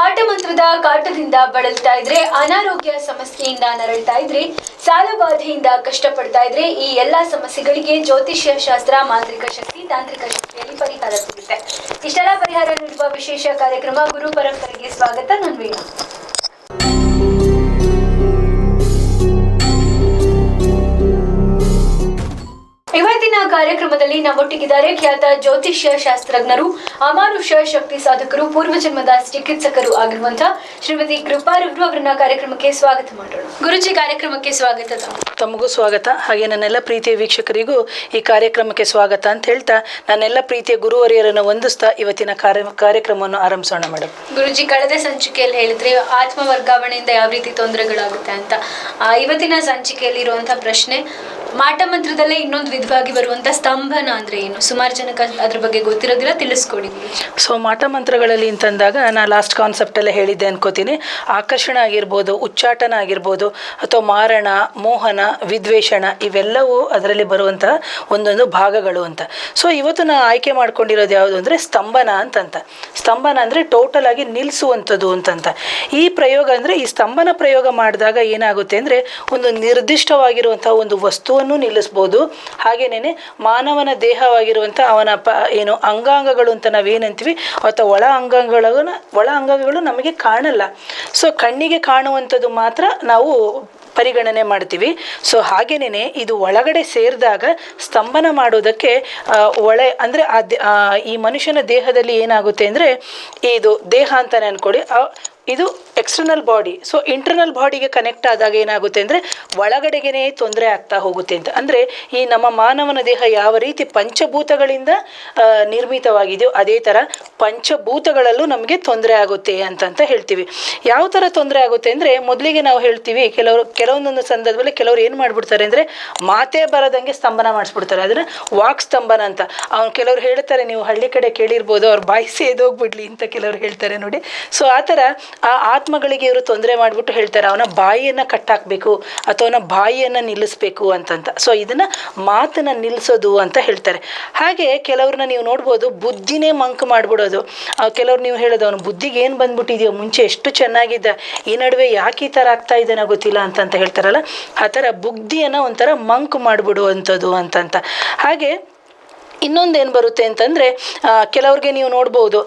ಮಾಟಮಂತ್ರದ ಕಾಟದಿಂದ ಬಳಲ್ತಾ ಇದ್ರೆ, ಅನಾರೋಗ್ಯ ಸಮಸ್ಯೆಯಿಂದ ನರಳ್ತಾ ಇದ್ರೆ ಸಾಲಬಾಧೆಯಿಂದ ಕಷ್ಟಪಡ್ತಾ ಇದ್ರೆ, ಈ ಎಲ್ಲಾ ಸಮಸ್ಯೆಗಳಿಗೆ ಜ್ಯೋತಿಷ್ಯ ಶಾಸ್ತ್ರ, ಮಾಂತ್ರಿಕ ಶಕ್ತಿ, ತಾಂತ್ರಿಕ ಶಕ್ತಿಯಲ್ಲಿ ಪರಿಹಾರ ಸಿಗುತ್ತೆ. ಇಷ್ಟೆಲ್ಲ ಪರಿಹಾರ ನೀಡುವ ವಿಶೇಷ ಕಾರ್ಯಕ್ರಮ ಗುರು ಪರಂಪರೆಗೆ ಸ್ವಾಗತ. ನಾನು ಇವತ್ತಿನ ಕಾರ್ಯಕ್ರಮದಲ್ಲಿ ನಮ್ಮೊಟ್ಟಿಗಿದ್ದಾರೆ ಖ್ಯಾತ ಜ್ಯೋತಿಷ್ಯ ಶಾಸ್ತ್ರಜ್ಞರು ಅಮಾನುಷ ಶಕ್ತಿ ಸಾಧಕರು ಪೂರ್ವ ಪೂರ್ವಜನ್ಮದ ಚಿಕಿತ್ಸಕರು ಆಗಿರುವಂತಹ ಶ್ರೀಮತಿ ಕೃಪಾರವರು ಅವರನ್ನ ಕಾರ್ಯಕ್ರಮಕ್ಕೆ ಸ್ವಾಗತ ಮಾಡೋಣ. ಗುರುಜಿ ಕಾರ್ಯಕ್ರಮಕ್ಕೆ ಸ್ವಾಗತ. ತಮಗೂ ಸ್ವಾಗತ. ಹಾಗೆ ನನ್ನೆಲ್ಲ ಪ್ರೀತಿಯ ವೀಕ್ಷಕರಿಗೂ ಈ ಕಾರ್ಯಕ್ರಮಕ್ಕೆ ಸ್ವಾಗತ ಅಂತ ಹೇಳ್ತಾ ನನ್ನೆಲ್ಲ ಪ್ರೀತಿಯ ಗುರುವರಿಯರನ್ನು ವಂದಿಸ್ತಾ ಇವತ್ತಿನ ಕಾರ್ಯ ಕಾರ್ಯಕ್ರಮವನ್ನು ಆರಂಭಿಸೋಣ ಮೇಡಮ್ ಗುರುಜಿ ಕಳೆದ ಸಂಚಿಕೆಯಲ್ಲಿ ಹೇಳಿದ್ರೆ ಆತ್ಮ ವರ್ಗಾವಣೆಯಿಂದ ಯಾವ ರೀತಿ ತೊಂದರೆಗಳಾಗುತ್ತೆ ಅಂತ. ಆ, ಇವತ್ತಿನ ಸಂಚಿಕೆಯಲ್ಲಿ ಇರುವಂತಹ ಪ್ರಶ್ನೆ ಮಾಟ ಮಂತ್ರದಲ್ಲೇ ಇನ್ನೊಂದು ವಿಧವಾಗಿ ಬರುವಂತ ಸ್ತಂಭನ ಅಂದ್ರೆ ಏನು? ಸುಮಾರು ಜನಕ್ಕೆ ಅದ್ರ ಬಗ್ಗೆ ಗೊತ್ತಿರೋದಿಲ್ಲ, ತಿಳಿಸ್ಕೊಡಿ ಸೊ ಮಾಟ ಮಂತ್ರಗಳಲ್ಲಿ ಅಂತಂದಾಗ ನಾ ಲಾಸ್ಟ್ ಕಾನ್ಸೆಪ್ಟ್ ಎಲ್ಲ ಹೇಳಿದ್ದೆ ಅನ್ಕೋತೀನಿ. ಆಕರ್ಷಣ ಆಗಿರ್ಬೋದು, ಉಚ್ಚಾಟನ ಆಗಿರ್ಬೋದು, ಅಥವಾ ಮಾರಣ, ಮೋಹನ, ವಿದ್ವೇಷಣ, ಇವೆಲ್ಲವೂ ಅದರಲ್ಲಿ ಬರುವಂತಹ ಒಂದೊಂದು ಭಾಗಗಳು ಅಂತ. ಸೊ ಇವತ್ತು ನಾ ಆಯ್ಕೆ ಮಾಡ್ಕೊಂಡಿರೋದು ಯಾವುದು ಅಂದರೆ ಸ್ತಂಭನ ಅಂತಂತ. ಸ್ತಂಭನ ಅಂದರೆ ಟೋಟಲ್ ಆಗಿ ನಿಲ್ಲಿಸುವಂಥದ್ದು ಅಂತಂತ. ಈ ಪ್ರಯೋಗ ಅಂದರೆ ಈ ಸ್ತಂಭನ ಪ್ರಯೋಗ ಮಾಡಿದಾಗ ಏನಾಗುತ್ತೆ ಅಂದರೆ ಒಂದು ನಿರ್ದಿಷ್ಟವಾಗಿರುವಂತಹ ಒಂದು ವಸ್ತುವನ್ನು ನಿಲ್ಲಿಸ್ಬೋದು. ಹಾಗೇನೇ ಮಾನವನ ದೇಹವಾಗಿರುವಂಥ ಅವನ ಪ ಏನು ಅಂಗಾಂಗಗಳು ಅಂತ ನಾವೇನಂತೀವಿ, ಅಥವಾ ಒಳ ಅಂಗಾಂಗಗಳನ್ನು, ಒಳ ಅಂಗಾಂಗಗಳು ನಮಗೆ ಕಾಣಲ್ಲ. ಸೊ ಕಣ್ಣಿಗೆ ಕಾಣುವಂಥದ್ದು ಮಾತ್ರ ನಾವು ಪರಿಗಣನೆ ಮಾಡ್ತೀವಿ. ಸೊ ಹಾಗೇನೇ ಇದು ಒಳಗಡೆ ಸೇರಿದಾಗ ಸ್ತಂಭನ ಮಾಡೋದಕ್ಕೆ ಒಳೆ ಅಂದರೆ ಆ ಈ ಮನುಷ್ಯನ ದೇಹದಲ್ಲಿ ಏನಾಗುತ್ತೆ ಅಂದರೆ, ಇದು ದೇಹ ಅಂತಲೇ ಅನ್ಕೊಳ್ಳಿ. ಇದು ಎಕ್ಸ್ಟರ್ನಲ್ ಬಾಡಿ ಸೊ ಇಂಟರ್ನಲ್ ಬಾಡಿಗೆ ಕನೆಕ್ಟ್ ಆದಾಗ ಏನಾಗುತ್ತೆ ಅಂದರೆ ಒಳಗಡೆಗೇ ತೊಂದರೆ ಆಗ್ತಾ ಹೋಗುತ್ತೆ ಅಂತ. ಅಂದರೆ ಈ ನಮ್ಮ ಮಾನವನ ದೇಹ ಯಾವ ರೀತಿ ಪಂಚಭೂತಗಳಿಂದ ನಿರ್ಮಿತವಾಗಿದೆಯೋ ಅದೇ ಥರ ಪಂಚಭೂತಗಳಲ್ಲೂ ನಮಗೆ ತೊಂದರೆ ಆಗುತ್ತೆ ಅಂತಂತ ಹೇಳ್ತೀವಿ. ಯಾವ ಥರ ತೊಂದರೆ ಆಗುತ್ತೆ ಅಂದರೆ ಮೊದಲಿಗೆ ನಾವು ಹೇಳ್ತೀವಿ, ಕೆಲವರು, ಕೆಲವೊಂದೊಂದು ಸಂದರ್ಭದಲ್ಲಿ ಕೆಲವರು ಏನು ಮಾಡಿಬಿಡ್ತಾರೆ ಅಂದರೆ ಮಾತೇ ಬರದಂಗೆ ಸ್ತಂಭನ ಮಾಡಿಸ್ಬಿಡ್ತಾರೆ. ಅದನ್ನು ವಾಕ್ ಸ್ತಂಭನ ಅಂತ. ಅವ್ನು ಕೆಲವರು ಹೇಳ್ತಾರೆ, ನೀವು ಹಳ್ಳಿ ಕಡೆ ಕೇಳಿರ್ಬೋದು, ಅವ್ರು ಬಾಯಿ ಸೇದೋಗ್ಬಿಡ್ಲಿ ಅಂತ ಕೆಲವರು ಹೇಳ್ತಾರೆ ನೋಡಿ. ಸೊ ಆ ಥರ ಆ ಆತ್ಮಗಳಿಗೆ ಇವರು ತೊಂದರೆ ಮಾಡಿಬಿಟ್ಟು ಹೇಳ್ತಾರೆ, ಅವನ ಬಾಯಿಯನ್ನು ಕಟ್ಟಾಕಬೇಕು ಅಥವಾ ಅವನ ಬಾಯಿಯನ್ನು ನಿಲ್ಲಿಸ್ಬೇಕು ಅಂತಂತ. ಸೊ ಇದನ್ನು ಮಾತನ್ನು ನಿಲ್ಲಿಸೋದು ಅಂತ ಹೇಳ್ತಾರೆ. ಹಾಗೆ ಕೆಲವ್ರನ್ನ ನೀವು ನೋಡ್ಬೋದು, ಬುದ್ಧಿನೇ ಮಂಕ್ ಮಾಡಿಬಿಡೋದು. ಕೆಲವ್ರು ನೀವು ಹೇಳೋದು, ಅವನ ಬುದ್ಧಿಗೆ ಏನು ಬಂದ್ಬಿಟ್ಟಿದೆಯೋ, ಮುಂಚೆ ಎಷ್ಟು ಚೆನ್ನಾಗಿದ್ದ ಈ ನಡುವೆ ಯಾಕೆ ಈ ಥರ ಆಗ್ತಾ ಇದ್ದಾನೋ ಗೊತ್ತಿಲ್ಲ ಅಂತಂತ ಹೇಳ್ತಾರಲ್ಲ, ಆ ಥರ ಬುದ್ಧಿಯನ್ನು ಒಂಥರ ಮಂಕ್ ಮಾಡಿಬಿಡುವಂಥದ್ದು ಅಂತಂತ. ಹಾಗೆ ಇನ್ನೊಂದೇನು ಬರುತ್ತೆ ಅಂತಂದರೆ ಕೆಲವ್ರಿಗೆ ನೀವು ನೋಡ್ಬೋದು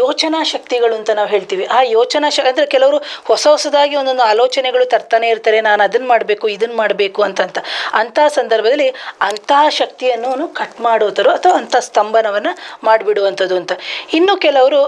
ಯೋಚನಾ ಶಕ್ತಿಗಳು ಅಂತ ನಾವು ಹೇಳ್ತೀವಿ. ಆ ಯೋಚನಾ ಶ, ಅಂದರೆ ಕೆಲವರು ಹೊಸ ಹೊಸದಾಗಿ ಒಂದೊಂದು ಆಲೋಚನೆಗಳು ತರ್ತಾನೆ ಇರ್ತಾರೆ, ನಾನು ಅದನ್ನು ಮಾಡಬೇಕು ಇದನ್ನು ಮಾಡಬೇಕು ಅಂತಂತ. ಅಂಥ ಸಂದರ್ಭದಲ್ಲಿ ಅಂತಹ ಶಕ್ತಿಯನ್ನು ಕಟ್ ಮಾಡೋತರು ಅಥವಾ ಅಂಥ ಸ್ತಂಭನವನ್ನು ಮಾಡಿಬಿಡುವಂಥದ್ದು ಅಂತ. ಇನ್ನು ಕೆಲವರು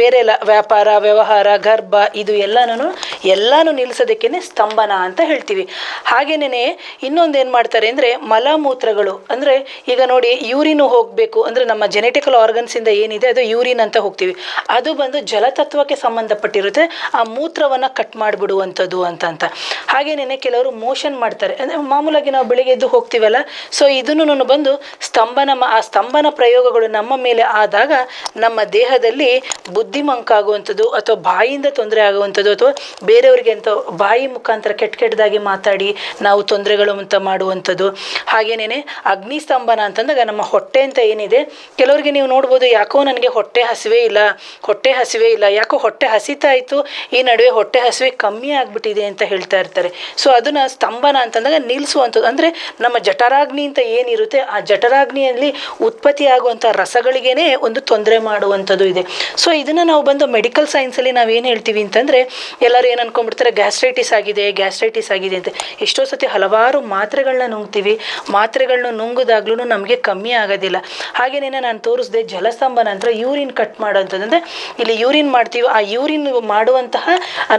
ಬೇರೆ ಎಲ್ಲ ವ್ಯಾಪಾರ, ವ್ಯವಹಾರ, ಗರ್ಭ, ಇದು ಎಲ್ಲನೂ ಎಲ್ಲನೂ ನಿಲ್ಲಿಸೋದಕ್ಕೇ ಸ್ತಂಭನ ಅಂತ ಹೇಳ್ತೀವಿ. ಹಾಗೇನೇ ಇನ್ನೊಂದು ಏನು ಮಾಡ್ತಾರೆ ಅಂದರೆ ಮಲಮೂತ್ರಗಳು. ಅಂದರೆ ಈಗ ನೋಡಿ ಯೂರಿನ್ ಹೋಗಬೇಕು ಅಂದರೆ ನಮ್ಮ ಜೆನೆಟಿಕಲ್ ಆರ್ಗನ್ಸಿಂದ ಏನಿದೆ ಅದು ಯೂರಿನ್ ಅಂತ ಹೋಗ್ತೀವಿ. ಅದು ಬಂದು ಜಲತತ್ವಕ್ಕೆ ಸಂಬಂಧಪಟ್ಟಿರುತ್ತೆ. ಆ ಮೂತ್ರವನ್ನು ಕಟ್ ಮಾಡಿಬಿಡುವಂಥದ್ದು ಅಂತ ಅಂತ. ಹಾಗೇನೇ ಕೆಲವರು ಮೋಷನ್ ಮಾಡ್ತಾರೆ. ಅಂದರೆ ಮಾಮೂಲಾಗಿ ನಾವು ಬೆಳಿಗ್ಗೆ ಎದ್ದು ಹೋಗ್ತೀವಲ್ಲ ಸೊ ಇದನ್ನು ಬಂದು ಸ್ತಂಭನ ಆ ಸ್ತಂಭನ ಪ್ರಯೋಗಗಳು ನಮ್ಮ ಮೇಲೆ ಆದಾಗ ನಮ್ಮ ದೇಹದಲ್ಲಿ ಬುದ್ಧಿಮಂಕಾಗುವಂಥದ್ದು ಅಥವಾ ಬಾಯಿಯಿಂದ ತೊಂದರೆ ಆಗುವಂಥದ್ದು ಅಥವಾ ಬೇರೆಯವರಿಗೆ ಅಂತ ಬಾಯಿ ಮುಖಾಂತರ ಕೆಟ್ಟ ಕೆಟ್ಟದಾಗಿ ಮಾತಾಡಿ ನಾವು ತೊಂದರೆಗಳು ಅಂತ ಮಾಡುವಂಥದ್ದು. ಹಾಗೇನೇ ಅಗ್ನಿ ಸ್ತಂಭನ ಅಂತಂದಾಗ ನಮ್ಮ ಹೊಟ್ಟೆ ಅಂತ ಏನಿದೆ, ಕೆಲವರಿಗೆ ನೀವು ನೋಡ್ಬೋದು ಯಾಕೋ ನನಗೆ ಹೊಟ್ಟೆ ಹಸಿವೆ ಇಲ್ಲ, ಹೊಟ್ಟೆ ಹಸಿವೆ ಇಲ್ಲ, ಯಾಕೋ ಹೊಟ್ಟೆ ಹಸಿತಾ ಇತ್ತು, ಈ ನಡುವೆ ಹೊಟ್ಟೆ ಹಸಿವೆ ಕಮ್ಮಿ ಆಗಿಬಿಟ್ಟಿದೆ ಅಂತ ಹೇಳ್ತಾ ಇರ್ತಾರೆ. ಸೊ ಅದನ್ನು ಸ್ತಂಭನ ಅಂತಂದಾಗ ನಿಲ್ಲಿಸುವಂಥದ್ದು ಅಂದರೆ ನಮ್ಮ ಜಠರಾಗ್ನಿ ಅಂತ ಏನಿರುತ್ತೆ, ಆ ಜಠರಾಗ್ನಿಯಲ್ಲಿ ಉತ್ಪತ್ತಿ ಆಗುವಂಥ ರಸಗಳಿಗೇನೆ ಒಂದು ತೊಂದರೆ ಮಾಡುವಂಥದ್ದು ಇದೆ. ಸೊ ಇದನ್ನು ನಾವು ಬಂದು ಮೆಡಿಕಲ್ ಸೈನ್ಸಲ್ಲಿ ನಾವು ಏನು ಹೇಳ್ತೀವಿ ಅಂತಂದರೆ, ಎಲ್ಲರೂ ಏನು ಅನ್ಕೊಂಡ್ಬಿಡ್ತಾರೆ ಗ್ಯಾಸ್ಟ್ರೈಟಿಸ್ ಆಗಿದೆ ಗ್ಯಾಸ್ಟ್ರೈಟಿಸ್ ಆಗಿದೆ ಅಂತ. ಎಷ್ಟೋ ಸತಿ ಹಲವಾರು ಮಾತ್ರೆಗಳನ್ನ ನುಂಗ್ತೀವಿ. ಮಾತ್ರೆಗಳನ್ನ ನುಂಗಿದಾಗ್ಲೂ ನಮಗೆ ಕಮ್ಮಿ ಆಗೋದಿಲ್ಲ. ಹಾಗೇನೇ ನಾನು ತೋರಿಸ್ದೆ ಜಲಸ್ತಂಭ ನಂತರ ಯೂರಿನ್ ಕಟ್ ಮಾಡೋಂಥದ್ದು ಅಂದರೆ ಇಲ್ಲಿ ಯೂರಿನ್ ಮಾಡ್ತೀವಿ. ಆ ಯೂರಿನ್ ಮಾಡುವಂತಹ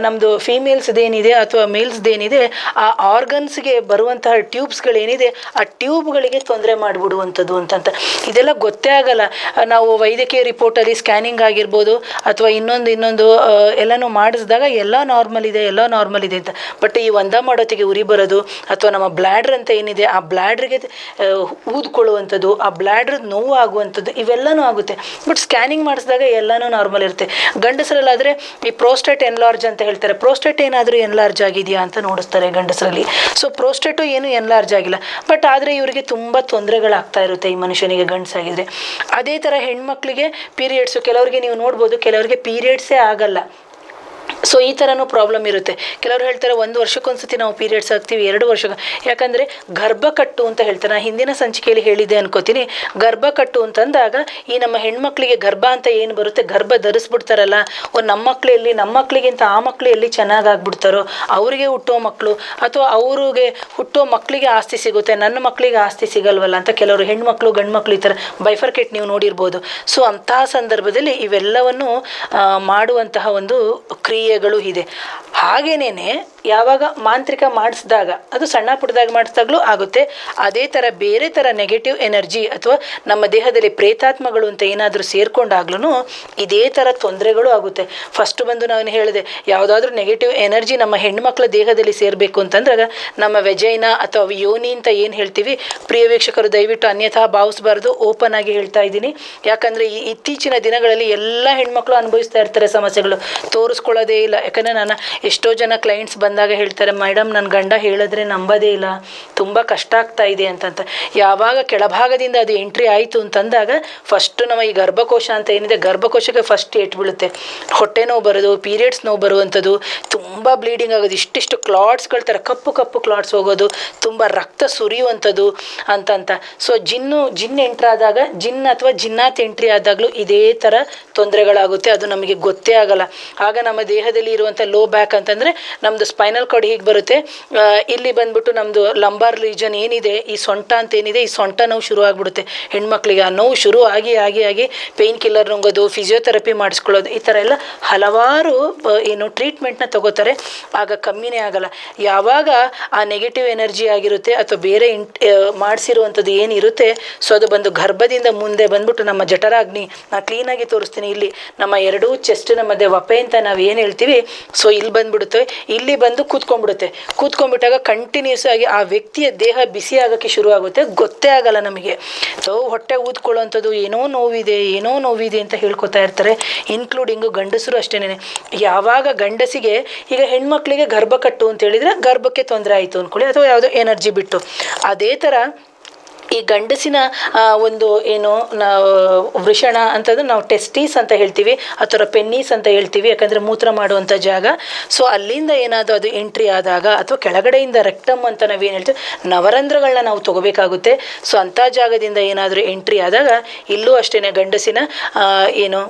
ನಮ್ಮದು ಫೀಮೇಲ್ಸ್ದೇನಿದೆ ಅಥವಾ ಮೇಲ್ಸ್ದೇನಿದೆ ಆ ಆರ್ಗನ್ಸ್ಗೆ ಬರುವಂತಹ ಟ್ಯೂಬ್ಸ್ಗಳೇನಿದೆ ಆ ಟ್ಯೂಬ್ಗಳಿಗೆ ತೊಂದರೆ ಮಾಡಿಬಿಡುವಂಥದ್ದು ಅಂತಂತ. ಇದೆಲ್ಲ ಗೊತ್ತೇ ಆಗಲ್ಲ. ನಾವು ವೈದ್ಯಕೀಯ ರಿಪೋರ್ಟಲ್ಲಿ ಸ್ಕ್ಯಾನಿಂಗ್ ಆಗಿರ್ಬೋದು, ಅಥವಾ ಇನ್ನೊಂದು ಇನ್ನೊಂದು ಎಲ್ಲನೂ ಮಾಡಿಸಿದಾಗ ಎಲ್ಲ ನಾರ್ಮಲ್ ಇದೆ, ಎಲ್ಲ ನಾರ್ಮಲ್ ಇದೆ ಅಂತ. ಬಟ್ ಈ ಒಂದ ಮಾಡೋತ್ತಿಗೆ ಉರಿ ಬರೋದು, ಅಥವಾ ನಮ್ಮ ಬ್ಲ್ಯಾಡ್ರ್ ಅಂತ ಏನಿದೆ, ಆ ಬ್ಲ್ಯಾಡ್ರಿಗೆ ಊದ್ಕೊಳ್ಳುವಂಥದ್ದು ಆ ಬ್ಲ್ಯಾಡ್ರ್ ನೋವು ಆಗುವಂಥದ್ದು ಇವೆಲ್ಲನೂ ಆಗುತ್ತೆ. ಬಟ್ ಸ್ಕ್ಯಾನಿಂಗ್ ಮಾಡಿಸಿದಾಗ ಎಲ್ಲನೂ ನಾರ್ಮಲ್ ಇರುತ್ತೆ. ಗಂಡಸರಲ್ಲಾದರೆ ಈ ಪ್ರೋಸ್ಟೇಟ್ ಎನ್ಲಾರ್ಜ್ ಅಂತ ಹೇಳ್ತಾರೆ. ಪ್ರೋಸ್ಟೇಟ್ ಏನಾದರೂ ಎನ್ಲಾರ್ಜ್ ಆಗಿದೆಯಾ ಅಂತ ನೋಡಿಸ್ತಾರೆ ಗಂಡಸರಲ್ಲಿ. ಸೊ ಪ್ರೋಸ್ಟೇಟು ಏನು ಎನ್ಲಾರ್ಜ್ ಆಗಿಲ್ಲ. ಬಟ್ ಆದರೆ ಇವರಿಗೆ ತುಂಬ ತೊಂದರೆಗಳಾಗ್ತಾ ಇರುತ್ತೆ ಈ ಮನುಷ್ಯನಿಗೆ ಗಂಡಸಾಗಿದ್ರೆ. ಅದೇ ಥರ ಹೆಣ್ಮಕ್ಳಿಗೆ ಪೀರಿಯಡ್ಸು. ಕೆಲವರಿಗೆ ನೀವು ನೋಡ್ಬೋದು, ಕೆಲವರಿಗೆ ಪೀರಿಯಡ್ಸೇ ಆಗಲ್ಲ. ಸೊ ಈ ಥರನೂ ಪ್ರಾಬ್ಲಮ್ ಇರುತ್ತೆ. ಕೆಲವರು ಹೇಳ್ತಾರೆ, ಒಂದು ವರ್ಷಕ್ಕೊಂದ್ಸತಿ ನಾವು ಪೀರಿಯಡ್ಸ್ ಆಗ್ತೀವಿ ಎರಡು ವರ್ಷ. ಯಾಕಂದರೆ, ಗರ್ಭಕಟ್ಟು ಅಂತ ಹೇಳ್ತಾರೆ. ನಾನು ಹಿಂದಿನ ಸಂಚಿಕೆಯಲ್ಲಿ ಹೇಳಿದ್ದೆ ಅನ್ಕೋತೀನಿ. ಗರ್ಭಕಟ್ಟು ಅಂತಂದಾಗ, ಈ ನಮ್ಮ ಹೆಣ್ಮಕ್ಳಿಗೆ ಗರ್ಭ ಅಂತ ಏನು ಬರುತ್ತೆ? ಗರ್ಭ ಧರಿಸ್ಬಿಡ್ತಾರಲ್ಲ. ಒಂದು ನಮ್ಮ ಮಕ್ಕಳಲ್ಲಿ ನಮ್ಮ ಮಕ್ಕಳಿಗಿಂತ ಆ ಮಕ್ಳು ಎಲ್ಲಿ ಚೆನ್ನಾಗಿ ಆಗ್ಬಿಡ್ತಾರೋ? ಅವರಿಗೆ ಹುಟ್ಟೋ ಮಕ್ಕಳು ಅಥವಾ ಅವ್ರಿಗೆ ಹುಟ್ಟೋ ಮಕ್ಕಳಿಗೆ ಆಸ್ತಿ ಸಿಗುತ್ತೆ. ನನ್ನ ಮಕ್ಕಳಿಗೆ ಆಸ್ತಿ ಸಿಗಲ್ವಲ್ಲ ಅಂತ ಕೆಲವರು ಹೆಣ್ಮಕ್ಳು, ಗಂಡ್ಮಕ್ಳು ಈ ಥರ ಬೈಫರ್ಕೆಟ್ ನೀವು ನೋಡಿರ್ಬೋದು. ಸೊ ಅಂತಹ ಸಂದರ್ಭದಲ್ಲಿ ಇವೆಲ್ಲವನ್ನು ಮಾಡುವಂತಹ ಒಂದು ಕ್ರಿಯೆಗಳು ಇದೆ. ಹಾಗೇನೇ ಯಾವಾಗ ಮಾಂತ್ರಿಕ ಮಾಡಿಸಿದಾಗ ಅದು ಸಣ್ಣ ಪುಟ್ಟದಾಗ ಮಾಡಿಸಿದಾಗಲೂ ಆಗುತ್ತೆ. ಅದೇ ಥರ ಬೇರೆ ಥರ ನೆಗೆಟಿವ್ ಎನರ್ಜಿ ಅಥವಾ ನಮ್ಮ ದೇಹದಲ್ಲಿ ಪ್ರೇತಾತ್ಮಗಳು ಅಂತ ಏನಾದರೂ ಸೇರಿಕೊಂಡಾಗ್ಲೂ ಇದೇ ಥರ ತೊಂದರೆಗಳು ಆಗುತ್ತೆ. ಫಸ್ಟ್ ಬಂದು ನಾನು ಹೇಳಿದೆ, ಯಾವುದಾದ್ರೂ ನೆಗೆಟಿವ್ ಎನರ್ಜಿ ನಮ್ಮ ಹೆಣ್ಮಕ್ಳ ದೇಹದಲ್ಲಿ ಸೇರಬೇಕು ಅಂತಂದಾಗ ನಮ್ಮ ವೆಜೈನ ಅಥವಾ ಯೋನಿ ಅಂತ ಏನು ಹೇಳ್ತೀವಿ, ಪ್ರಿಯ ವೀಕ್ಷಕರು ದಯವಿಟ್ಟು ಅನ್ಯಥಾ ಭಾವಿಸಬಾರ್ದು ಓಪನ್ ಆಗಿ ಹೇಳ್ತಾ ಇದ್ದೀನಿ. ಯಾಕಂದರೆ ಈ ಇತ್ತೀಚಿನ ದಿನಗಳಲ್ಲಿ ಎಲ್ಲ ಹೆಣ್ಮಕ್ಳು ಅನುಭವಿಸ್ತಾ ಇರ್ತಾರೆ ಸಮಸ್ಯೆಗಳು. ತೋರಿಸ್ಕೊಳ್ಳೋದೇ ಇಲ್ಲ. ಯಾಕಂದರೆ ನಾನು ಎಷ್ಟೋ ಜನ ಕ್ಲೈಂಟ್ಸ್ ಬಂದಾಗ ಹೇಳ್ತಾರೆ ಮೇಡಮ್ ನನ್ನ ಗಂಡ ಹೇಳಿದ್ರೆ ನಂಬೋದೇ ಇಲ್ಲ. ತುಂಬ ಕಷ್ಟ ಆಗ್ತಾ ಇದೆ ಅಂತಂತ. ಯಾವಾಗ ಕೆಳಭಾಗದಿಂದ ಅದು ಎಂಟ್ರಿ ಆಯಿತು ಅಂತಂದಾಗ ಫಸ್ಟ್ ನಮ್ಮ ಈ ಗರ್ಭಕೋಶ ಅಂತ ಏನಿದೆ, ಗರ್ಭಕೋಶಕ್ಕೆ ಫಸ್ಟ್ ಏಟ್ ಬೀಳುತ್ತೆ. ಹೊಟ್ಟೆ ನೋವು ಬರೋದು ಪೀರಿಯಡ್ಸ್ ನೋವು ಬರುವಂಥದ್ದು, ತುಂಬ ಬ್ಲೀಡಿಂಗ್ ಆಗೋದು. ಇಷ್ಟಿಷ್ಟು ಕ್ಲಾಟ್ಸ್ಗಳ ಥರ, ಕಪ್ಪು ಕಪ್ಪು ಕ್ಲಾಟ್ಸ್ ಹೋಗೋದು, ತುಂಬ ರಕ್ತ ಸುರಿಯುವಂಥದ್ದು ಅಂತಂತ. ಸೊ ಜಿನ್ನು ಜಿನ್ ಎಂಟ್ರ್ ಆದಾಗ, ಜಿನ್ ಅಥವಾ ಜಿನ್ನಾತ್ ಎಂಟ್ರಿ ಆದಾಗಲೂ ಇದೇ ಥರ ತೊಂದರೆಗಳಾಗುತ್ತೆ. ಅದು ನಮಗೆ ಗೊತ್ತೇ ಆಗಲ್ಲ. ಆಗ ನಮ್ಮ ದೇಹದಲ್ಲಿ ಇರುವಂಥ ಲೋ ಬ್ಯಾಕ್ ಅಂತಂದರೆ ನಮ್ಮದು ಸ್ಪೈನಲ್ ಕಾರ್ಡ್ ಹೀಗೆ ಬರುತ್ತೆ? ಇಲ್ಲಿ ಬಂದ್ಬಿಟ್ಟು ನಮ್ಮದು ಲಂಬಾರ್ ರೀಜನ್ ಏನಿದೆ, ಈ ಸೊಂಟ ಅಂತ ಏನಿದೆ ಈ ಸೊಂಟ ನೋವು ಶುರು ಆಗಿಬಿಡುತ್ತೆ. ಹೆಣ್ಮಕ್ಳಿಗೆ ಆ ನೋವು ಶುರು ಆಗಿ ಆಗಿ ಆಗಿ ಪೇಯ್ನ್ ಕಿಲ್ಲರ್ ನುಂಗೋದು ಫಿಸಿಯೋಥೆರಪಿ ಮಾಡಿಸ್ಕೊಳ್ಳೋದು, ಈ ಥರ ಎಲ್ಲ ಹಲವಾರು ಏನು ಟ್ರೀಟ್ಮೆಂಟ್ನ ತಗೋತಾರೆ. ಆಗ ಕಮ್ಮಿನೇ ಆಗಲ್ಲ. ಯಾವಾಗ ಆ ನೆಗೆಟಿವ್ ಎನರ್ಜಿ ಆಗಿರುತ್ತೆ ಅಥವಾ ಬೇರೆ ಇಂಟ್ ಮಾಡಿಸಿರುವಂಥದ್ದು ಏನಿರುತ್ತೆ, ಸೊ ಅದು ಬಂದು ಗರ್ಭದಿಂದ ಮುಂದೆ ಬಂದ್ಬಿಟ್ಟು ನಮ್ಮ ಜಠರಾಗ್ನಿ, ನಾ ಕ್ಲೀನಾಗಿ ತೋರಿಸ್ತೀನಿ ಇಲ್ಲಿ. ನಮ್ಮ ಎರಡೂ ಚೆಸ್ಟಿನ ಮಧ್ಯೆ ವಪೆ ಅಂತ ನಾವು ಏನು ಹೇಳ್ತೀವಿ, ಸೊ ಇಲ್ಲಿ ಬಂದ್ಬಿಡುತ್ತೆ. ಇಲ್ಲಿ ಬಂದು ಕೂತ್ಕೊಂಡ್ಬಿಡುತ್ತೆ. ಕೂತ್ಕೊಂಡ್ಬಿಟ್ಟಾಗ ಕಂಟಿನ್ಯೂಸ್ ಆಗಿ ಆ ವ್ಯಕ್ತಿಯ ದೇಹ ಬಿಸಿ ಆಗೋಕ್ಕೆ ಶುರು ಆಗುತ್ತೆ ಗೊತ್ತೇ ಆಗಲ್ಲ ನಮಗೆ. ಸೊ ಹೊಟ್ಟೆ ಊದ್ಕೊಳ್ಳೋವಂಥದ್ದು ಏನೋ ನೋವಿದೆ ಏನೋ ನೋವಿದೆ ಅಂತ ಹೇಳ್ಕೊತಾ ಇರ್ತಾರೆ. ಇನ್ಕ್ಲೂಡಿಂಗು ಗಂಡಸರು ಅಷ್ಟೇನೆ. ಯಾವಾಗ ಗಂಡಸಿಗೆ, ಈಗ ಹೆಣ್ಮಕ್ಳಿಗೆ ಗರ್ಭ ಕಟ್ಟು ಅಂತ ಹೇಳಿದರೆ ಗರ್ಭಕ್ಕೆ ತೊಂದರೆ ಆಯಿತು ಅಂದ್ಕೊಳ್ಳಿ ಅಥವಾ ಯಾವುದೋ ಎನರ್ಜಿ ಬಿಟ್ಟು. ಅದೇ ಥರ ಈ ಗಂಡಸಿನ ಒಂದು ಏನು ವೃಷಣ ಅಂತಂದ್ರೆ ನಾವು ಟೆಸ್ಟೀಸ್ ಅಂತ ಹೇಳ್ತೀವಿ, ಅಥವಾ ಪೆನ್ನೀಸ್ ಅಂತ ಹೇಳ್ತೀವಿ, ಯಾಕಂದರೆ ಮೂತ್ರ ಮಾಡುವಂಥ ಜಾಗ. ಸೊ ಅಲ್ಲಿಂದ ಏನಾದರೂ ಅದು ಎಂಟ್ರಿ ಆದಾಗ, ಅಥವಾ ಕೆಳಗಡೆಯಿಂದ ರೆಕ್ಟಮ್ ಅಂತ ನಾವೇನು ಹೇಳ್ತೀವಿ ನವರಂಧ್ರಗಳನ್ನ ನಾವು ತಗೋಬೇಕಾಗುತ್ತೆ. ಸೊ ಅಂಥ ಜಾಗದಿಂದ ಏನಾದರೂ ಎಂಟ್ರಿ ಆದಾಗ, ಇಲ್ಲೂ ಅಷ್ಟೇ ಗಂಡಸಿನ ಏನು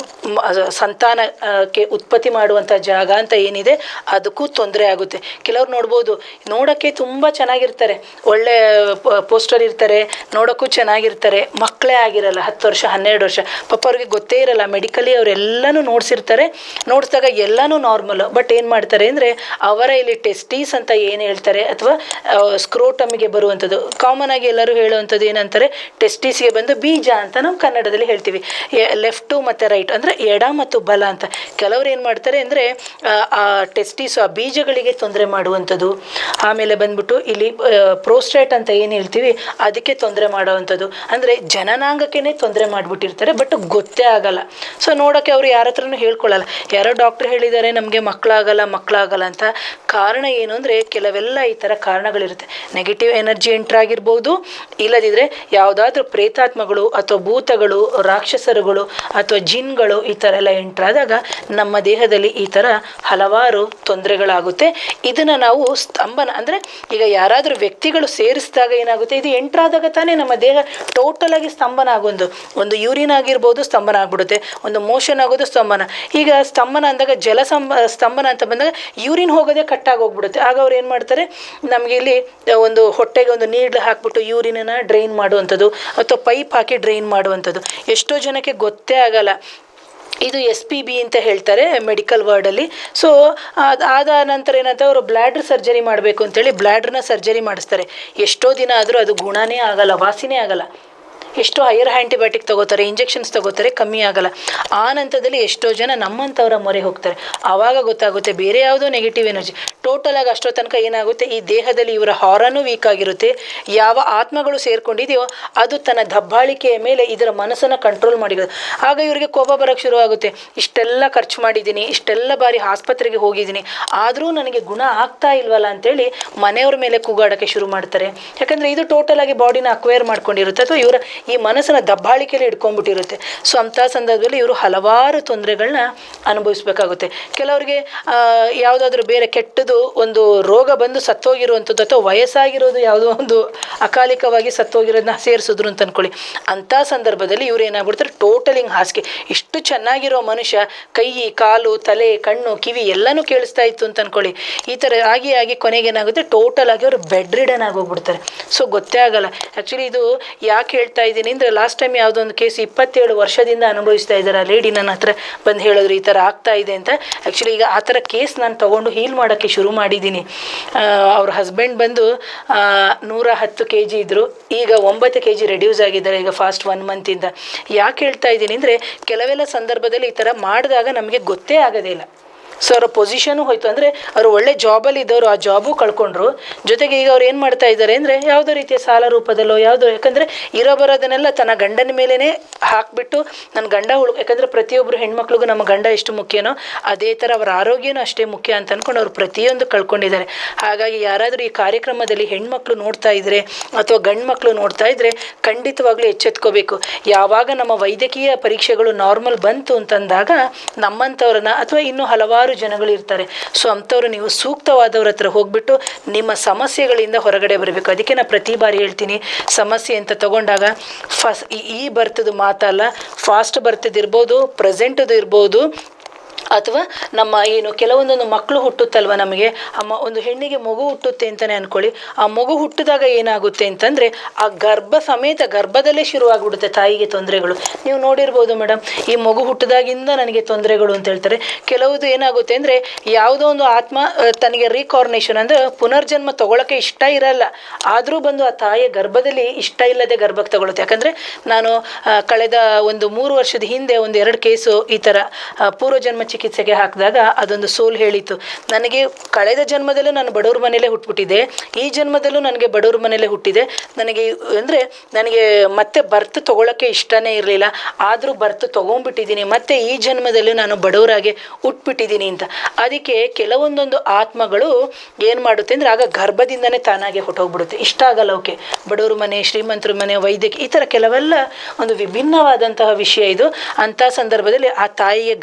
ಸಂತಾನಕ್ಕೆ ಉತ್ಪತ್ತಿ ಮಾಡುವಂಥ ಜಾಗ ಅಂತ ಏನಿದೆ, ಅದಕ್ಕೂ ತೊಂದರೆ ಆಗುತ್ತೆ. ಕೆಲವ್ರು ನೋಡ್ಬೋದು, ನೋಡೋಕ್ಕೆ ತುಂಬ ಚೆನ್ನಾಗಿರ್ತಾರೆ. ಒಳ್ಳೆ ಪೋಸ್ಟರ್ ಇರ್ತಾರೆ ನೋಡೋಕ್ಕೂ ಚೆನ್ನಾಗಿರ್ತಾರೆ. ಮಕ್ಕಳೇ ಆಗಿರಲ್ಲ, ಹತ್ತು ವರ್ಷ, ಹನ್ನೆರಡು ವರ್ಷ. ಪಾಪ ಅವ್ರಿಗೆ ಗೊತ್ತೇ ಇರಲ್ಲ ಮೆಡಿಕಲಿ ಅವರೆಲ್ಲನೂ ನೋಡಿಸಿರ್ತಾರೆ. ನೋಡಿಸಿದಾಗ ಎಲ್ಲನೂ ನಾರ್ಮಲ್ ಬಟ್ ಏನು ಮಾಡ್ತಾರೆ ಅಂದರೆ, ಅವರ ಇಲ್ಲಿ ಟೆಸ್ಟೀಸ್ ಅಂತ ಏನು ಹೇಳ್ತಾರೆ, ಅಥವಾ ಸ್ಕ್ರೋಟಮ್ಗೆ ಬರುವಂಥದ್ದು ಕಾಮನ್ ಆಗಿ ಎಲ್ಲರೂ ಹೇಳುವಂಥದ್ದು ಏನಂತಾರೆ ಟೆಸ್ಟೀಸ್ಗೆ ಬಂದು ಬೀಜ ಅಂತ ನಾವು ಕನ್ನಡದಲ್ಲಿ ಹೇಳ್ತೀವಿ. ಲೆಫ್ಟು ಮತ್ತು ರೈಟ್ ಅಂದರೆ ಎಡ ಮತ್ತು ಬಲ ಅಂತ. ಕೆಲವರು ಏನು ಮಾಡ್ತಾರೆ ಅಂದರೆ, ಆ ಟೆಸ್ಟೀಸು ಆ ಬೀಜಗಳಿಗೆ ತೊಂದರೆ ಮಾಡುವಂಥದ್ದು ಆಮೇಲೆ ಬಂದ್ಬಿಟ್ಟು ಇಲ್ಲಿ ಪ್ರೋಸ್ಟೇಟ್ ಅಂತ ಏನು ಹೇಳ್ತೀವಿ, ಅದಕ್ಕೆ ತೊಂದರೆ ಮಾಡುವಂಥದ್ದು. ಅಂದರೆ ಜನನಾಂಗಕ್ಕೇ ತೊಂದರೆ ಮಾಡಿಬಿಟ್ಟಿರ್ತಾರೆ ಬಟ್ ಗೊತ್ತೇ ಆಗಲ್ಲ. ಸೊ ನೋಡೋಕ್ಕೆ ಅವರು ಯಾರ ಹತ್ರನೂ ಹೇಳ್ಕೊಳ್ಳಲ್ಲ ಯಾರೋ ಡಾಕ್ಟ್ರ್ ಹೇಳಿದ್ದಾರೆ, ನಮಗೆ ಮಕ್ಕಳಾಗಲ್ಲ ಮಕ್ಕಳಾಗಲ್ಲ ಅಂತ. ಕಾರಣ ಏನು ಅಂದರೆ, ಕೆಲವೆಲ್ಲ ಈ ಥರ ಕಾರಣಗಳಿರುತ್ತೆ. ನೆಗೆಟಿವ್ ಎನರ್ಜಿ ಎಂಟ್ರಾಗಿರ್ಬೋದು ಇಲ್ಲದಿದ್ದರೆ ಯಾವುದಾದ್ರೂ ಪ್ರೇತಾತ್ಮಗಳು ಅಥವಾ ಭೂತಗಳು, ರಾಕ್ಷಸರುಗಳು ಅಥವಾ ಜಿನ್ಗಳು ಈ ಥರ ಎಲ್ಲ ಎಂಟ್ರಾದಾಗ ನಮ್ಮ ದೇಹದಲ್ಲಿ ಈ ಥರ ಹಲವಾರು ತೊಂದರೆಗಳಾಗುತ್ತೆ. ಇದನ್ನು ನಾವು ಸ್ತಂಭನ ಅಂದರೆ ಈಗ ಯಾರಾದರೂ ವ್ಯಕ್ತಿಗಳು ಸೇರಿಸಿದಾಗ ಏನಾಗುತ್ತೆ? ಇದು ಎಂಟ್ರ್ ಆದಾಗ ತಾನೇ ನಮ್ಮ ದೇಹ ಟೋಟಲ್ ಆಗಿ ಸ್ತಂಭನ ಆಗೊಂದು ಒಂದು ಯೂರಿನ್ ಆಗಿರ್ಬೋದು ಸ್ತಂಭನ ಆಗ್ಬಿಡುತ್ತೆ. ಒಂದು ಮೋಷನ್ ಆಗೋದು ಸ್ತಂಭನ. ಈಗ ಸ್ತಂಭನ ಅಂದಾಗ ಜಲ ಸ್ತಂಭನ ಅಂತ ಬಂದಾಗ ಯೂರಿನ್ ಹೋಗೋದೇ ಕಟ್ಟಾಗಿ ಹೋಗ್ಬಿಡುತ್ತೆ. ಆಗ ಅವ್ರು ಏನು ಮಾಡ್ತಾರೆ? ನಮಗೆ ಇಲ್ಲಿ ಒಂದು ಹೊಟ್ಟೆಗೆ ಒಂದು ನೀಡ್ಲು ಹಾಕ್ಬಿಟ್ಟು ಯೂರಿನನ್ನು ಡ್ರೈನ್ ಮಾಡುವಂಥದ್ದು, ಅಥವಾ ಪೈಪ್ ಹಾಕಿ ಡ್ರೈನ್ ಮಾಡುವಂಥದ್ದು. ಎಷ್ಟೋ ಜನಕ್ಕೆ ಗೊತ್ತೇ ಆಗಲ್ಲ. ಇದು ಎಸ್ ಪಿ ಬಿ ಅಂತ ಹೇಳ್ತಾರೆ ಮೆಡಿಕಲ್ ವರ್ಡಲ್ಲಿ ಸೊ ಆದ ನಂತರ ಏನಂತ ಅವರು ಬ್ಲ್ಯಾಡ್ರ್ ಸರ್ಜರಿ ಮಾಡಬೇಕು ಅಂತೇಳಿ ಬ್ಲ್ಯಾಡ್ರನ್ನ ಸರ್ಜರಿ ಮಾಡಿಸ್ತಾರೆ. ಎಷ್ಟೋ ದಿನ ಆದರೂ ಅದು ಗುಣನೇ ಆಗಲ್ಲ, ವಾಸಿನೇ ಆಗಲ್ಲ. ಎಷ್ಟೋ ಹೈಯರ್ ಆ್ಯಂಟಿಬಯೋಟಿಕ್ ತಗೋತಾರೆ ಇಂಜೆಕ್ಷನ್ಸ್ ತೊಗೋತಾರೆ, ಕಮ್ಮಿ ಆಗಲ್ಲ. ಆ ನಂತರದಲ್ಲಿ ಎಷ್ಟೋ ಜನ ನಮ್ಮಂಥವ್ರ ಮೊರೆ ಹೋಗ್ತಾರೆ. ಆವಾಗ ಗೊತ್ತಾಗುತ್ತೆ ಬೇರೆ ಯಾವುದೋ ನೆಗೆಟಿವ್ ಎನರ್ಜಿ ಟೋಟಲ್ ಆಗಿ ಅಷ್ಟೋ ತನಕ ಏನಾಗುತ್ತೆ, ಈ ದೇಹದಲ್ಲಿ ಇವರ ಹಾರನೂ ವೀಕ್ ಆಗಿರುತ್ತೆ. ಯಾವ ಆತ್ಮಗಳು ಸೇರ್ಕೊಂಡಿದೆಯೋ, ಅದು ತನ್ನ ದಬ್ಬಾಳಿಕೆಯ ಮೇಲೆ ಇದರ ಮನಸ್ಸನ್ನು ಕಂಟ್ರೋಲ್ ಮಾಡಿರೋದು. ಆಗ ಇವರಿಗೆ ಕೋಪ ಬರೋಕ್ಕೆ ಶುರು ಆಗುತ್ತೆ ಇಷ್ಟೆಲ್ಲ ಖರ್ಚು ಮಾಡಿದ್ದೀನಿ, ಇಷ್ಟೆಲ್ಲ ಬಾರಿ ಆಸ್ಪತ್ರೆಗೆ ಹೋಗಿದ್ದೀನಿ. ಆದರೂ ನನಗೆ ಗುಣ ಆಗ್ತಾ ಇಲ್ವಲ್ಲ ಅಂತೇಳಿ ಮನೆಯವ್ರ ಮೇಲೆ ಕೂಗಾಡೋಕ್ಕೆ ಶುರು ಮಾಡ್ತಾರೆ. ಯಾಕಂದರೆ ಇದು ಟೋಟಲ್ ಆಗಿ ಬಾಡಿನ ಅಕ್ವೈರ್ ಮಾಡ್ಕೊಂಡಿರುತ್ತೆ. ಅಥವಾ ಇವರ ಈ ಮನಸ್ಸನ್ನು ದಬ್ಬಾಳಿಕೆಯಲ್ಲಿ ಇಟ್ಕೊಂಡ್ಬಿಟ್ಟಿರುತ್ತೆ. ಸೊ ಅಂಥ ಸಂದರ್ಭದಲ್ಲಿ ಇವರು ಹಲವಾರು ತೊಂದರೆಗಳನ್ನ ಅನುಭವಿಸಬೇಕಾಗುತ್ತೆ. ಕೆಲವರಿಗೆ ಯಾವುದಾದ್ರೂ ಬೇರೆ ಕೆಟ್ಟದು ಒಂದು ರೋಗ ಬಂದು ಸತ್ತೋಗಿರುವಂಥದ್ದು ಅಥವಾ ವಯಸ್ಸಾಗಿರೋದು ಯಾವುದೋ ಒಂದು ಅಕಾಲಿಕವಾಗಿ ಸತ್ತೋಗಿರೋದನ್ನ ಸೇರಿಸಿದ್ರು ಅಂತ ಅಂದ್ಕೊಳ್ಳಿ ಅಂಥ ಸಂದರ್ಭದಲ್ಲಿ ಇವರು ಏನಾಗ್ಬಿಡ್ತಾರೆ? ಟೋಟಲ್ ಹಿಂಗೆ ಹಾಸಿಗೆ. ಇಷ್ಟು ಚೆನ್ನಾಗಿರೋ ಮನುಷ್ಯ ಕೈ, ಕಾಲು, ತಲೆ, ಕಣ್ಣು, ಕಿವಿ ಎಲ್ಲನೂ ಕೇಳಿಸ್ತಾ ಇತ್ತು ಅಂತ ಅನ್ಕೊಳ್ಳಿ. ಈ ಥರ ಆಗಿ ಆಗಿ ಕೊನೆಗೆ ಏನಾಗುತ್ತೆ? ಟೋಟಲ್ ಆಗಿ ಅವರು ಬೆಡ್ ರಿಡನ್ ಆಗೋಗ್ಬಿಡ್ತಾರೆ. ಸೊ ಗೊತ್ತೇ ಆಗಲ್ಲ. ಆ್ಯಕ್ಚುಲಿ ಇದು ಯಾಕೆ ಹೇಳ್ತಾ ಇದ್ದೀನಿ. ಅಂದರೆ ಲಾಸ್ಟ್ ಟೈಮ್ ಯಾವುದೊಂದು ಕೇಸ್ ಇಪ್ಪತ್ತೇಳು ವರ್ಷದಿಂದ ಅನುಭವಿಸ್ತಾ ಇದ್ದಾರೆ. ಆ ಲೇಡಿ ನನ್ನ ಹತ್ರ ಬಂದು ಹೇಳಿದ್ರು, ಈ ಥರ ಆಗ್ತಾ ಇದೆ ಅಂತ. ಆ್ಯಕ್ಚುಲಿ ಈಗ ಆ ಥರ ಕೇಸ್ ನಾನು ತೊಗೊಂಡು ಹೀಲ್ ಮಾಡೋಕ್ಕೆ ಶುರು ಮಾಡಿದ್ದೀನಿ. ಅವ್ರ ಹಸ್ಬೆಂಡ್ ಬಂದು ನೂರ ಹತ್ತು ಕೆ ಜಿ ಇದ್ದರು ಈಗ ಒಂಬತ್ತು ಕೆ ಜಿ ರೆಡ್ಯೂಸ್ ಆಗಿದ್ದಾರೆ, ಈಗ ಫಾಸ್ಟ್ ಒನ್ ಮಂತಿಂದ ಯಾಕೆ ಹೇಳ್ತಾ ಇದ್ದೀನಿ ಅಂದರೆ, ಕೆಲವೆಲ್ಲ ಸಂದರ್ಭದಲ್ಲಿ ಈ ಥರ ಮಾಡಿದಾಗ ನಮಗೆ ಗೊತ್ತೇ ಆಗೋದೇ ಇಲ್ಲ. ಸೊ ಅವರ ಪೊಸಿಷನು ಹೋಯಿತು ಅಂದರೆ ಅವರು ಒಳ್ಳೆ ಜಾಬಲ್ಲಿ ಇದ್ದವರು, ಆ ಜಾಬು ಕಳ್ಕೊಂಡ್ರು. ಜೊತೆಗೆ ಈಗ ಅವ್ರು ಏನು ಮಾಡ್ತಾ ಇದ್ದಾರೆ ಅಂದರೆ ಯಾವುದೋ ರೀತಿಯ ಸಾಲ ರೂಪದಲ್ಲೋ, ಯಾವುದೋ, ಯಾಕಂದರೆ ಇರೋ ಬರೋದನ್ನೆಲ್ಲ ತನ್ನ ಗಂಡನ ಮೇಲೇ ಹಾಕಿಬಿಟ್ಟು ನನ್ನ ಗಂಡ ಉಳು, ಯಾಕಂದರೆ ಪ್ರತಿಯೊಬ್ಬರು ಹೆಣ್ಮಕ್ಳಿಗೂ ನಮ್ಮ ಗಂಡ ಎಷ್ಟು ಮುಖ್ಯನೋ, ಅದೇ ಥರ ಅವರ ಆರೋಗ್ಯನೂ ಅಷ್ಟೇ ಮುಖ್ಯ ಅಂತ ಅಂದ್ಕೊಂಡು ಅವರು ಪ್ರತಿಯೊಂದು ಕಳ್ಕೊಂಡಿದ್ದಾರೆ. ಹಾಗಾಗಿ ಯಾರಾದರೂ ಈ ಕಾರ್ಯಕ್ರಮದಲ್ಲಿ ಹೆಣ್ಮಕ್ಳು ನೋಡ್ತಾ ಇದ್ದರೆ ಅಥವಾ ಗಂಡು ಮಕ್ಕಳು ನೋಡ್ತಾ ಇದ್ದರೆ ಖಂಡಿತವಾಗ್ಲೂ ಎಚ್ಚೆತ್ಕೋಬೇಕು. ಯಾವಾಗ ನಮ್ಮ ವೈದ್ಯಕೀಯ ಪರೀಕ್ಷೆಗಳು ನಾರ್ಮಲ್ ಬಂತು ಅಂತಂದಾಗ ನಮ್ಮಂಥವ್ರನ್ನ ಅಥವಾ ಇನ್ನೂ ಹಲವಾರು ಜನಗಳು ಇರ್ತಾರೆ. ಸೊ ಅಂಥವ್ರು ನೀವು ಸೂಕ್ತವಾದವ್ರ ಹತ್ರ ಹೋಗ್ಬಿಟ್ಟು ನಿಮ್ಮ ಸಮಸ್ಯೆಗಳಿಂದ ಹೊರಗಡೆ ಬರಬೇಕು. ಅದಕ್ಕೆ ನಾನು ಪ್ರತಿ ಬಾರಿ ಹೇಳ್ತೀನಿ, ಸಮಸ್ಯೆ ಅಂತ ತಗೊಂಡಾಗ ಫಸ್ ಈ ಬರ್ತದ ಮಾತಲ್ಲ ಫಾಸ್ಟ್ ಬರ್ತದ್ದು ಇರ್ಬೋದು ಪ್ರೆಸೆಂಟದು ಇರ್ಬೋದು ಅಥವಾ ನಮ್ಮ ಏನು ಕೆಲವೊಂದೊಂದು ಮಕ್ಕಳು ಹುಟ್ಟುತ್ತಲ್ವ ನಮಗೆ, ಅಮ್ಮ ಒಂದು ಹೆಣ್ಣಿಗೆ ಮಗು ಹುಟ್ಟುತ್ತೆ ಅಂತಲೇ ಅಂದ್ಕೊಳ್ಳಿ ಆ ಮಗು ಹುಟ್ಟಿದಾಗ ಏನಾಗುತ್ತೆ ಅಂತಂದರೆ ಆ ಗರ್ಭ ಸಮೇತ ಗರ್ಭದಲ್ಲೇ ಶುರುವಾಗ್ಬಿಡುತ್ತೆ ತಾಯಿಗೆ ತೊಂದರೆಗಳು. ನೀವು ನೋಡಿರ್ಬೋದು ಮೇಡಮ್ ಈ ಮಗು ಹುಟ್ಟಿದಾಗಿಂದ ನನಗೆ ತೊಂದರೆಗಳು ಅಂತ ಹೇಳ್ತಾರೆ. ಕೆಲವುದು ಏನಾಗುತ್ತೆ ಅಂದರೆ ಯಾವುದೋ ಒಂದು ಆತ್ಮ ತನಗೆ ರೀಕಾರ್ನೇಷನ್ ಅಂದರೆ ಪುನರ್ಜನ್ಮ ತಗೊಳ್ಳೋಕ್ಕೆ ಇಷ್ಟ ಇರಲ್ಲ. ಆದರೂ ಬಂದು ಆ ತಾಯಿಯ ಗರ್ಭದಲ್ಲಿ ಇಷ್ಟ ಇಲ್ಲದೆ ಗರ್ಭಕ್ಕೆ ತಗೊಳುತ್ತೆ. ಯಾಕಂದರೆ ನಾನು ಕಳೆದ ಒಂದು ಮೂರು ವರ್ಷದ ಹಿಂದೆ ಒಂದು ಎರಡು ಕೇಸು ಈ ಥರ ಪೂರ್ವಜನ್ಮ ಚಿಕಿತ್ಸೆಗೆ ಹಾಕಿದಾಗ ಅದೊಂದು ಸೋಲ್ ಹೇಳಿತ್ತು ನನಗೆ ಕಳೆದ ಜನ್ಮದಲ್ಲೂ ನಾನು ಬಡವ್ರ ಮನೇಲೆ ಹುಟ್ಬಿಟ್ಟಿದ್ದೆ. ಈ ಜನ್ಮದಲ್ಲೂ ನನಗೆ ಬಡವ್ರ ಮನೆಯಲ್ಲೇ ಹುಟ್ಟಿದೆ. ನನಗೆ ಅಂದರೆ ನನಗೆ ಮತ್ತೆ ಬರ್ತ್ ತೊಗೊಳಕ್ಕೆ ಇಷ್ಟನೇ ಇರಲಿಲ್ಲ. ಆದರೂ ಬರ್ತ್ ತೊಗೊಂಡ್ಬಿಟ್ಟಿದ್ದೀನಿ. ಮತ್ತೆ ಈ ಜನ್ಮದಲ್ಲೂ ನಾನು ಬಡವರಾಗೆ ಹುಟ್ಬಿಟ್ಟಿದ್ದೀನಿ ಅಂತ. ಅದಕ್ಕೆ ಕೆಲವೊಂದೊಂದು ಆತ್ಮಗಳು ಏನು ಮಾಡುತ್ತೆ ಅಂದರೆ ಆಗ ಗರ್ಭದಿಂದನೇ ತಾನಾಗೆ ಹೊಟ್ಟೋಗ್ಬಿಡುತ್ತೆ ಇಷ್ಟ ಆಗಲ್ಲ ಓಕೆ ಬಡವ್ರ ಮನೆ, ಶ್ರೀಮಂತರ ಮನೆ, ವೈದ್ಯಕೀಯ ಈ ಥರ ಕೆಲವೆಲ್ಲ ಒಂದು ವಿಭಿನ್ನವಾದಂತಹ ವಿಷಯ ಇದು. ಅಂಥ ಸಂದರ್ಭದಲ್ಲಿ ಆ ತಾಯಿಗೆ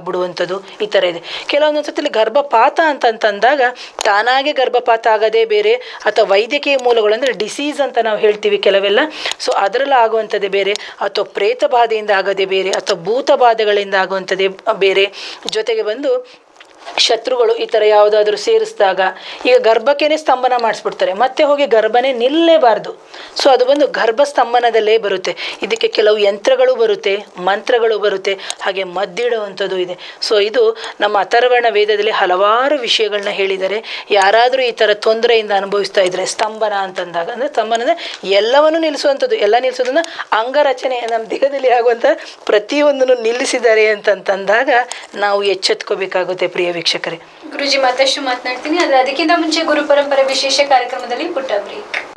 ಗರ್ಭಪಾತಗಳಾಗ್ಬಿಡುವಂಥದ್ದು ಈ ಥರ ಇದೆ. ಕೆಲವೊಂದು ಸತಿ ಗರ್ಭಪಾತ ಅಂತಂತಂದಾಗ ತಾನಾಗೆ ಗರ್ಭಪಾತ ಆಗೋದೇ ಬೇರೆ ಅಥವಾ ವೈದ್ಯಕೀಯ ಮೂಲಗಳು ಅಂದರೆ ಡಿಸೀಸ್ ಅಂತ ನಾವು ಹೇಳ್ತೀವಿ ಕೆಲವೆಲ್ಲ. ಸೊ ಅದರಲ್ಲಿ ಆಗುವಂಥದ್ದೇ ಬೇರೆ. ಅಥವಾ ಪ್ರೇತ ಬಾಧೆಯಿಂದ ಆಗೋದೇ ಬೇರೆ ಅಥವಾ ಭೂತ ಬಾಧೆಗಳಿಂದ ಆಗುವಂಥದ್ದೇ ಬೇರೆ. ಜೊತೆಗೆ ಬಂದು ಶತ್ರುಗಳು ಈ ಥರ ಯಾವುದಾದ್ರೂ ಸೇರಿಸಿದಾಗ ಈಗ ಗರ್ಭಕ್ಕೇನೆ ಸ್ತಂಭನ ಮಾಡಿಸ್ಬಿಡ್ತಾರೆ. ಮತ್ತೆ ಹೋಗಿ ಗರ್ಭನೇ ನಿಲ್ಲಲೇಬಾರ್ದು ಸೊ ಅದು ಬಂದು ಗರ್ಭ ಸ್ತಂಭನದಲ್ಲೇ ಬರುತ್ತೆ. ಇದಕ್ಕೆ ಕೆಲವು ಯಂತ್ರಗಳು ಬರುತ್ತೆ, ಮಂತ್ರಗಳು ಬರುತ್ತೆ, ಹಾಗೆ ಮದ್ದಿಡುವಂಥದ್ದು ಇದೆ. ಸೊ ಇದು ನಮ್ಮ ಅಥರ್ವರ್ಣ ವೇದದಲ್ಲಿ ಹಲವಾರು ವಿಷಯಗಳನ್ನ ಹೇಳಿದ್ದಾರೆ. ಯಾರಾದರೂ ಈ ಥರ ತೊಂದರೆಯಿಂದ ಅನುಭವಿಸ್ತಾ ಇದ್ದರೆ ಸ್ತಂಭನ ಅಂತಂದಾಗ, ಅಂದರೆ ಸ್ತಂಭನ ಅಂದರೆ ಎಲ್ಲವನ್ನು ನಿಲ್ಲಿಸುವಂಥದ್ದು. ಎಲ್ಲ ನಿಲ್ಲಿಸೋದನ್ನ ಅಂಗರಚನೆ, ನಮ್ಮ ದೇಹದಲ್ಲಿ ಆಗುವಂಥ ಪ್ರತಿಯೊಂದನ್ನು ನಿಲ್ಲಿಸಿದ್ದಾರೆ ಅಂತಂತಂದಾಗ ನಾವು ಎಚ್ಚೆತ್ಕೋಬೇಕಾಗುತ್ತೆ ಪ್ರಿಯ ವೀಕ್ಷಕರೇ. ಗುರುಜಿ ಮತ್ತಷ್ಟು ಮಾತನಾಡ್ತೀನಿ. ಆದ್ರೆ ಅದಕ್ಕಿಂತ ಮುಂಚೆ ಗುರು ಪರಂಪರೆ ವಿಶೇಷ ಕಾರ್ಯಕ್ರಮದಲ್ಲಿ ಪುಟ್ಟ ಬ್ರೇಕ್.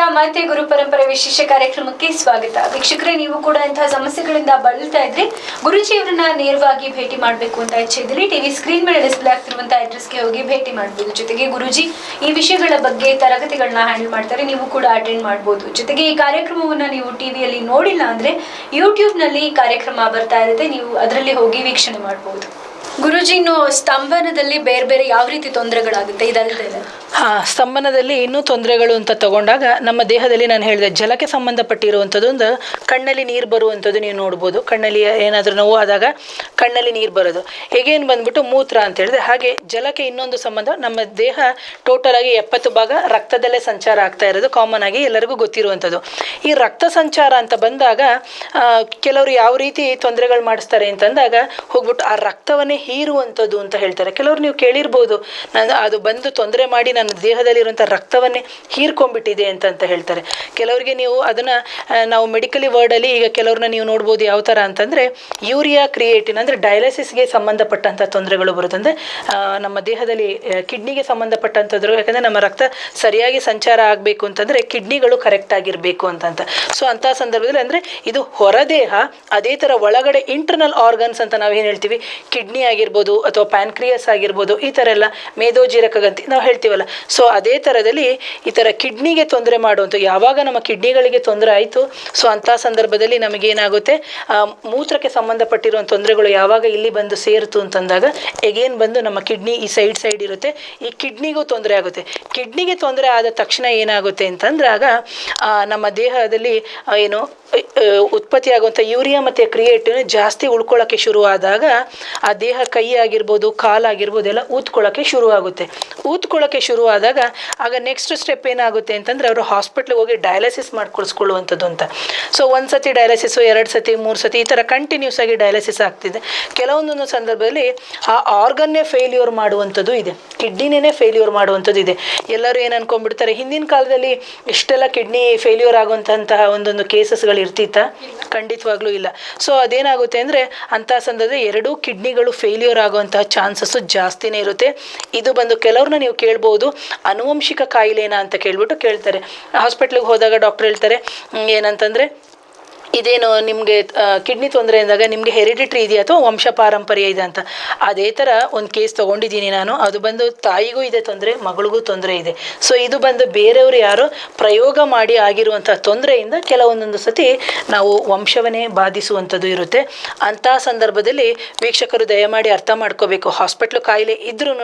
ನಂತರ ಮತ್ತೆ ಗುರು ಪರಂಪರೆ ವಿಶೇಷ ಕಾರ್ಯಕ್ರಮಕ್ಕೆ ಸ್ವಾಗತ. ವೀಕ್ಷಕರೇ, ನೀವು ಕೂಡ ಇಂತಹ ಸಮಸ್ಯೆಗಳಿಂದ ಬಳಲ್ತಾ ಇದ್ರೆ ಗುರುಜಿಯವರನ್ನ ನೇರವಾಗಿ ಭೇಟಿ ಮಾಡಬೇಕು ಅಂತ ಇಚ್ಛೆ ಇದ್ದರೆ ಟಿವಿ ಸ್ಕ್ರೀನ್ ಮೇಲೆ ಡಿಸ್ಪ್ಲೇ ಆಗ್ತಿರುವಂತಹ ಅಡ್ರೆಸ್ಗೆ ಹೋಗಿ ಭೇಟಿ ಮಾಡಬಹುದು ಜೊತೆಗೆ ಗುರುಜಿ ಈ ವಿಷಯಗಳ ಬಗ್ಗೆ ತರಗತಿಗಳನ್ನ ಹ್ಯಾಂಡಲ್ ಮಾಡ್ತಾರೆ, ನೀವು ಕೂಡ ಅಟೆಂಡ್ ಮಾಡಬಹುದು ಜೊತೆಗೆ ಈ ಕಾರ್ಯಕ್ರಮವನ್ನ ನೀವು ಟಿವಿಯಲ್ಲಿ ನೋಡಿಲ್ಲ ಅಂದ್ರೆ ಯೂಟ್ಯೂಬ್ನಲ್ಲಿ ಕಾರ್ಯಕ್ರಮ ಬರ್ತಾ ಇರುತ್ತೆ, ನೀವು ಅದರಲ್ಲಿ ಹೋಗಿ ವೀಕ್ಷಣೆ ಮಾಡಬಹುದು ಗುರುಜಿ, ಇನ್ನು ಸ್ತಂಭನದಲ್ಲಿ ಬೇರೆ ಬೇರೆ ಯಾವ ರೀತಿ ತೊಂದರೆಗಳಾಗುತ್ತೆ? ಇದಲ್ಲದೆ ಹಾ, ಸ್ತಂಭನದಲ್ಲಿ ಇನ್ನೂ ತೊಂದರೆಗಳು ಅಂತ ತಗೊಂಡಾಗ ನಮ್ಮ ದೇಹದಲ್ಲಿ ನಾನು ಹೇಳಿದೆ, ಜಲಕ್ಕೆ ಸಂಬಂಧಪಟ್ಟಿರುವಂಥದ್ದೊಂದು ಕಣ್ಣಲ್ಲಿ ನೀರು ಬರುವಂಥದ್ದು ನೀವು ನೋಡ್ಬೋದು. ಕಣ್ಣಲ್ಲಿ ಏನಾದರೂ ನೋವು ಆದಾಗ ಕಣ್ಣಲ್ಲಿ ನೀರು ಬರೋದು. ಹೇಗೇನು ಬಂದ್ಬಿಟ್ಟು ಮೂತ್ರ ಅಂತ ಹೇಳಿದೆ. ಹಾಗೆ ಜಲಕ್ಕೆ ಇನ್ನೊಂದು ಸಂಬಂಧ, ನಮ್ಮ ದೇಹ ಟೋಟಲ್ ಆಗಿ ಎಪ್ಪತ್ತು ಭಾಗ ರಕ್ತದಲ್ಲೇ ಸಂಚಾರ ಆಗ್ತಾ ಇರೋದು ಕಾಮನ್ ಆಗಿ ಎಲ್ಲರಿಗೂ ಗೊತ್ತಿರುವಂಥದ್ದು. ಈ ರಕ್ತ ಸಂಚಾರ ಅಂತ ಬಂದಾಗ ಕೆಲವರು ಯಾವ ರೀತಿ ತೊಂದರೆಗಳು ಮಾಡಿಸ್ತಾರೆ ಅಂತಂದಾಗ, ಹೋಗ್ಬಿಟ್ಟು ಆ ರಕ್ತವನ್ನೇ ಹೀರುವಂಥದ್ದು ಅಂತ ಹೇಳ್ತಾರೆ. ಕೆಲವರು ನೀವು ಕೇಳಿರ್ಬೋದು, ನಾನು ಅದು ಬಂದು ತೊಂದರೆ ಮಾಡಿ ನನ್ನ ದೇಹದಲ್ಲಿರುವಂಥ ರಕ್ತವನ್ನೇ ಹೀರ್ಕೊಂಡ್ಬಿಟ್ಟಿದೆ ಅಂತ ಅಂತ ಹೇಳ್ತಾರೆ. ಕೆಲವರಿಗೆ ನೀವು ಅದನ್ನು ನಾವು ಮೆಡಿಕಲಿ ವರ್ಡಲ್ಲಿ ಈಗ ಕೆಲವ್ರನ್ನ ನೀವು ನೋಡ್ಬೋದು ಯಾವ ಥರ ಅಂತಂದರೆ, ಯೂರಿಯಾ ಕ್ರಿಯೇಟಿನ್ ಅಂದರೆ ಡಯಾಲಿಸಿಸ್ಗೆ ಸಂಬಂಧಪಟ್ಟಂಥ ತೊಂದರೆಗಳು ಬರುತ್ತೆ. ಅಂದರೆ ನಮ್ಮ ದೇಹದಲ್ಲಿ ಕಿಡ್ನಿಗೆ ಸಂಬಂಧಪಟ್ಟಂಥದ್ದು, ಯಾಕಂದರೆ ನಮ್ಮ ರಕ್ತ ಸರಿಯಾಗಿ ಸಂಚಾರ ಆಗಬೇಕು ಅಂತಂದರೆ ಕಿಡ್ನಿಗಳು ಕರೆಕ್ಟ್ ಆಗಿರಬೇಕು ಅಂತಂತ ಸೊ, ಅಂಥ ಸಂದರ್ಭದಲ್ಲಿ ಅಂದರೆ ಇದು ಹೊರದೇಹ, ಅದೇ ಥರ ಒಳಗಡೆ ಇಂಟರ್ನಲ್ ಆರ್ಗನ್ಸ್ ಅಂತ ನಾವು ಏನು ಹೇಳ್ತೀವಿ, ಕಿಡ್ನಿ ಆಗಿರ್ಬೋದು ಅಥವಾ ಪ್ಯಾನ್ಕ್ರಿಯಸ್ ಆಗಿರ್ಬೋದು, ಈ ಥರ ಎಲ್ಲ ಮೇಧೋಜೀರಕಗಂತಿ ನಾವು ಹೇಳ್ತೀವಲ್ಲ. ಸೊ ಅದೇ ಥರದಲ್ಲಿ ಈ ಥರ ಕಿಡ್ನಿಗೆ ತೊಂದರೆ ಮಾಡುವಂಥ ಯಾವಾಗ ನಮ್ಮ ಕಿಡ್ನಿಗಳಿಗೆ ತೊಂದರೆ ಆಯಿತು ಸೊ ಅಂಥ ಸಂದರ್ಭದಲ್ಲಿ ನಮಗೇನಾಗುತ್ತೆ ಮೂತ್ರಕ್ಕೆ ಸಂಬಂಧಪಟ್ಟಿರುವಂಥ ತೊಂದರೆಗಳು ಯಾವಾಗ ಇಲ್ಲಿ ಬಂದು ಸೇರಿತು ಅಂತಂದಾಗ ಎಗೇನ್ ಬಂದು ನಮ್ಮ ಕಿಡ್ನಿ ಈ ಸೈಡ್ ಸೈಡ್ ಇರುತ್ತೆ. ಈ ಕಿಡ್ನಿಗೂ ತೊಂದರೆ ಆಗುತ್ತೆ. ಕಿಡ್ನಿಗೆ ತೊಂದರೆ ಆದ ತಕ್ಷಣ ಏನಾಗುತ್ತೆ ಅಂತಂದ್ರಾಗ ನಮ್ಮ ದೇಹದಲ್ಲಿ ಏನು ಉತ್ಪತ್ತಿಯಾಗುವಂಥ ಯೂರಿಯಾ ಮತ್ತು ಕ್ರಿಯೇಟಿನ್ ಜಾಸ್ತಿ ಉಳ್ಕೊಳ್ಳೋಕ್ಕೆ ಶುರುವಾದಾಗ ಆ ದೇಹ ಕೈ ಆಗಿರ್ಬೋದು ಕಾಲಾಗಿರ್ಬೋದು ಎಲ್ಲ ಊದ್ಕೊಳ್ಳೋಕ್ಕೆ ಶುರುವಾಗುತ್ತೆ. ಊದ್ಕೊಳ್ಳೋಕ್ಕೆ ಶುರುವಾದಾಗ ಆಗ ನೆಕ್ಸ್ಟ್ ಸ್ಟೆಪ್ ಏನಾಗುತ್ತೆ ಅಂತಂದರೆ ಅವರು ಹಾಸ್ಪಿಟ್ಲಿಗೆ ಹೋಗಿ ಡಯಾಲಿಸಿಸ್ ಮಾಡ್ಕೊಳ್ಸ್ಕೊಳ್ಳುವಂಥದ್ದು ಅಂತ. ಸೊ ಒಂದು ಸತಿ ಡಯಾಲಿಸಿಸು ಎರಡು ಸತಿ, ಮೂರು ಸತಿ ಈ ಥರ ಕಂಟಿನ್ಯೂಸ್ ಆಗಿ ಡಯಾಲಿಸಿಸ್ ಆಗ್ತಿದೆ. ಕೆಲವೊಂದೊಂದು ಸಂದರ್ಭದಲ್ಲಿ ಆ ಆರ್ಗನ್ನೇ ಫೇಲ್ಯೂರ್ ಮಾಡುವಂಥದ್ದು ಇದೆ. ಕಿಡ್ನಿನೇ ಫೇಲ್ಯೂರ್ ಮಾಡುವಂಥದ್ದು ಇದೆ. ಎಲ್ಲರೂ ಏನು ಅನ್ಕೊಂಡ್ಬಿಡ್ತಾರೆ, ಹಿಂದಿನ ಕಾಲದಲ್ಲಿ ಇಷ್ಟೆಲ್ಲ ಕಿಡ್ನಿ ಫೇಲ್ಯೂರ್ ಆಗುವಂತಹ ಒಂದೊಂದು ಕೇಸಸ್ಗಳು ಇರ್ತಿತ್ತಾ? ಖಂಡಿತವಾಗ್ಲೂ ಇಲ್ಲ. ಸೊ ಅದೇನಾಗುತ್ತೆ ಅಂದರೆ ಅಂಥ ಸಂದರ್ಭದಲ್ಲಿ ಎರಡೂ ಕಿಡ್ನಿಗಳು ಫೇಲ್ಯೂರ್ ಆಗುವಂತಹ ಚಾನ್ಸಸ್ಸು ಜಾಸ್ತಿನೇ ಇರುತ್ತೆ. ಇದು ಬಂದು ಕೆಲವ್ರನ್ನ ನೀವು ಕೇಳ್ಬೋದು ಅನುವಂಶಿಕ ಕಾಯಿಲೆನಾ ಅಂತ ಕೇಳ್ಬಿಟ್ಟು ಕೇಳ್ತಾರೆ. ಹಾಸ್ಪಿಟ್ಲಿಗೆ ಹೋದಾಗ ಡಾಕ್ಟರ್ ಹೇಳ್ತಾರೆ "ಹ್ಮ್, ಏನಂತಂದರೆ ಇದೇನು ನಿಮಗೆ ಕಿಡ್ನಿ ತೊಂದರೆ ಅಂದಾಗ ನಿಮಗೆ ಹೆರಿಡಿಟ್ರಿ ಇದೆಯಾ ಅಥವಾ ವಂಶ ಪಾರಂಪರ್ಯ ಇದೆ ಅಂತ? ಅದೇ ಥರ ಒಂದು ಕೇಸ್ ತೊಗೊಂಡಿದ್ದೀನಿ ನಾನು. ಅದು ಬಂದು ತಾಯಿಗೂ ಇದೆ ತೊಂದರೆ, ಮಗಳಿಗೂ ತೊಂದರೆ ಇದೆ. ಸೊ ಇದು ಬಂದು ಬೇರೆಯವರು ಯಾರೋ ಪ್ರಯೋಗ ಮಾಡಿ ಆಗಿರುವಂಥ ತೊಂದರೆಯಿಂದ ಕೆಲವೊಂದೊಂದು ಸತಿ ನಾವು ವಂಶವನ್ನೇ ಬಾಧಿಸುವಂಥದ್ದು ಇರುತ್ತೆ. ಅಂಥ ಸಂದರ್ಭದಲ್ಲಿ ವೀಕ್ಷಕರು ದಯಮಾಡಿ ಅರ್ಥ ಮಾಡ್ಕೋಬೇಕು. ಹಾಸ್ಪಿಟ್ಲು ಕಾಯಿಲೆ ಇದ್ರೂ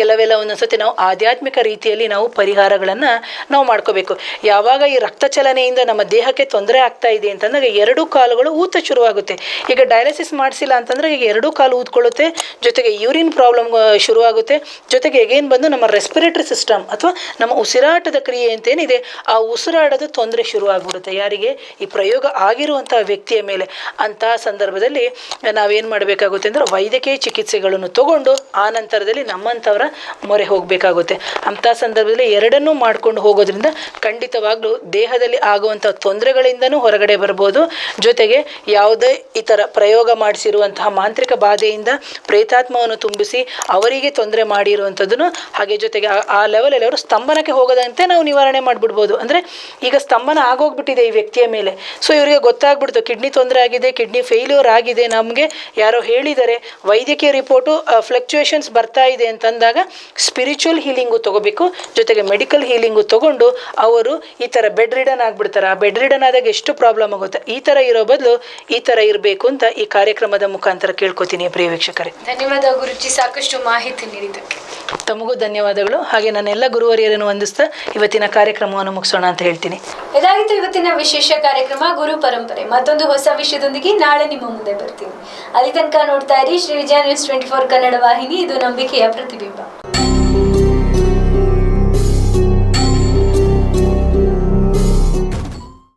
ಕೆಲವೆಲ್ಲ ಒಂದೊಂದು ಸತಿ ನಾವು ಆಧ್ಯಾತ್ಮಿಕ ರೀತಿಯಲ್ಲಿ ನಾವು ಪರಿಹಾರಗಳನ್ನು ನಾವು ಮಾಡ್ಕೋಬೇಕು. ಯಾವಾಗ ಈ ರಕ್ತ ಚಲನೆಯಿಂದ ನಮ್ಮ ದೇಹಕ್ಕೆ ತೊಂದರೆ ಆಗ್ತಾ ಇದೆ ಅಂತಂದಾಗ ಎರಡೂ ಕಾಲುಗಳು ಊತ ಶುರುವಾಗುತ್ತೆ. ಈಗ ಡಯಾಲಿಸಿಸ್ ಮಾಡಿಸಿಲ್ಲ ಅಂತಂದ್ರೆ ಈಗ ಎರಡೂ ಕಾಲು ಊದ್ಕೊಳ್ಳುತ್ತೆ. ಜೊತೆಗೆ ಯೂರಿನ್ ಪ್ರಾಬ್ಲಮ್ ಶುರುವಾಗುತ್ತೆ. ಜೊತೆಗೆ ಎಗೇನ್ ಬಂದು ನಮ್ಮ ರೆಸ್ಪಿರೇಟರಿ ಸಿಸ್ಟಮ್ ಅಥವಾ ನಮ್ಮ ಉಸಿರಾಟದ ಕ್ರಿಯೆ ಅಂತೇನಿದೆ, ಆ ಉಸಿರಾಡೋದು ತೊಂದರೆ ಶುರುವಾಗ್ಬಿಡುತ್ತೆ. ಯಾರಿಗೆ? ಈ ಪ್ರಯೋಗ ಆಗಿರುವಂಥ ವ್ಯಕ್ತಿಯ ಮೇಲೆ. ಅಂತಹ ಸಂದರ್ಭದಲ್ಲಿ ನಾವೇನು ಮಾಡಬೇಕಾಗುತ್ತೆ ಅಂದರೆ ವೈದ್ಯಕೀಯ ಚಿಕಿತ್ಸೆಗಳನ್ನು ತಗೊಂಡು ಆ ನಂತರದಲ್ಲಿ ನಮ್ಮಂಥವರ ಮೊರೆ ಹೋಗಬೇಕಾಗುತ್ತೆ. ಅಂಥ ಸಂದರ್ಭದಲ್ಲಿ ಎರಡನ್ನೂ ಮಾಡ್ಕೊಂಡು ಹೋಗೋದ್ರಿಂದ ಖಂಡಿತವಾಗ್ಲೂ ದೇಹದಲ್ಲಿ ಆಗುವಂಥ ತೊಂದರೆಗಳಿಂದನೂ ಹೊರಗಡೆ ಬರ್ಬೋದು. ಜೊತೆಗೆ ಯಾವುದೇ ಈ ಪ್ರಯೋಗ ಮಾಡಿಸಿರುವಂತಹ ಮಾಂತ್ರಿಕ ಬಾಧೆಯಿಂದ ಪ್ರೇತಾತ್ಮವನ್ನು ತುಂಬಿಸಿ ಅವರಿಗೆ ತೊಂದರೆ ಮಾಡಿರುವಂಥದ್ದನ್ನು ಹಾಗೆ ಜೊತೆಗೆ ಆ- ಆ ಲೆವೆಲಲ್ಲಿ ಅವರು ಸ್ತಂಭನಕ್ಕೆ ಹೋಗದಂತೆ ನಾವು ನಿವಾರಣೆ ಮಾಡಿಬಿಡ್ಬೋದು. ಅಂದರೆ ಈಗ ಸ್ತಂಭನ ಆಗೋಗ್ಬಿಟ್ಟಿದೆ ಈ ವ್ಯಕ್ತಿಯ ಮೇಲೆ. ಸೊ ಇವರಿಗೆ ಗೊತ್ತಾಗ್ಬಿಡ್ತು ಕಿಡ್ನಿ ತೊಂದರೆ ಆಗಿದೆ ಕಿಡ್ನಿ ಫೇಲ್ಯೂರ್ ಆಗಿದೆ, ನಮಗೆ ಯಾರೋ ಹೇಳಿದರೆ ವೈದ್ಯಕೀಯ ರಿಪೋರ್ಟು ಫ್ಲಕ್ಚುಯೇಷನ್ಸ್ ಬರ್ತಾ ಇದೆ ಅಂತಂದಾಗ ಸ್ಪಿರಿಚುವಲ್ ಹೀಲಿಂಗು ತಗೋಬೇಕು, ಜೊತೆಗೆ ಮೆಡಿಕಲ್ ಹೀಲಿಂಗು ತಗೊಂಡು ಅವರು ಈ ಥರ ಬೆಡ್ ರಿಡನ್ ಆಗಿಬಿಡ್ತಾರೆ. ಆ ಬೆಡ್ ರಿಡನ್ ಆದಾಗ ಎಷ್ಟು ಪ್ರಾಬ್ಲಮ್ ಆಗುತ್ತೆ? ಈ ಥರ ಇರೋ ಬದಲು ಈ ಥರ ಇರಬೇಕು ಅಂತ ಈ ಕಾರ್ಯಕ್ರಮದ ಮುಖಾಂತರ ಕೇಳ್ಕೊತೀನಿ ಪ್ರಿಯ ವೀಕ್ಷಕರೇ. ಧನ್ಯವಾದ ಗುರುಜಿ ಸಾಕಷ್ಟು ಮಾಹಿತಿ ನೀಡಿದ್ದಕ್ಕೆ. ತಮಗೂ ಧನ್ಯವಾದಗಳು. ಹಾಗೆ ನನ್ನೆಲ್ಲ ಗುರುವರಿಯರನ್ನು ವಂದಿಸ್ತಾ ಇವತ್ತಿನ ಕಾರ್ಯಕ್ರಮವನ್ನು ಮುಗಿಸೋಣ ಅಂತ ಹೇಳ್ತೀನಿ. ಇದಾಗಿತ್ತು ಇವತ್ತಿನ ವಿಶೇಷ ಕಾರ್ಯಕ್ರಮ ಗುರು ಪರಂಪರೆ. ಮತ್ತೊಂದು ಹೊಸ ವಿಷಯದೊಂದಿಗೆ ನಾಳೆ ನಿಮ್ಮ ಮುಂದೆ ಬರ್ತೀನಿ. ಅಲ್ಲಿ ತನಕ ನೋಡ್ತಾ ಇರಿ Shri Vijaya news twenty four Kannada ವಾಹಿನಿ. ಇದು ನಂಬಿಕೆಯ ಪ್ರತಿಬಿಂಬ.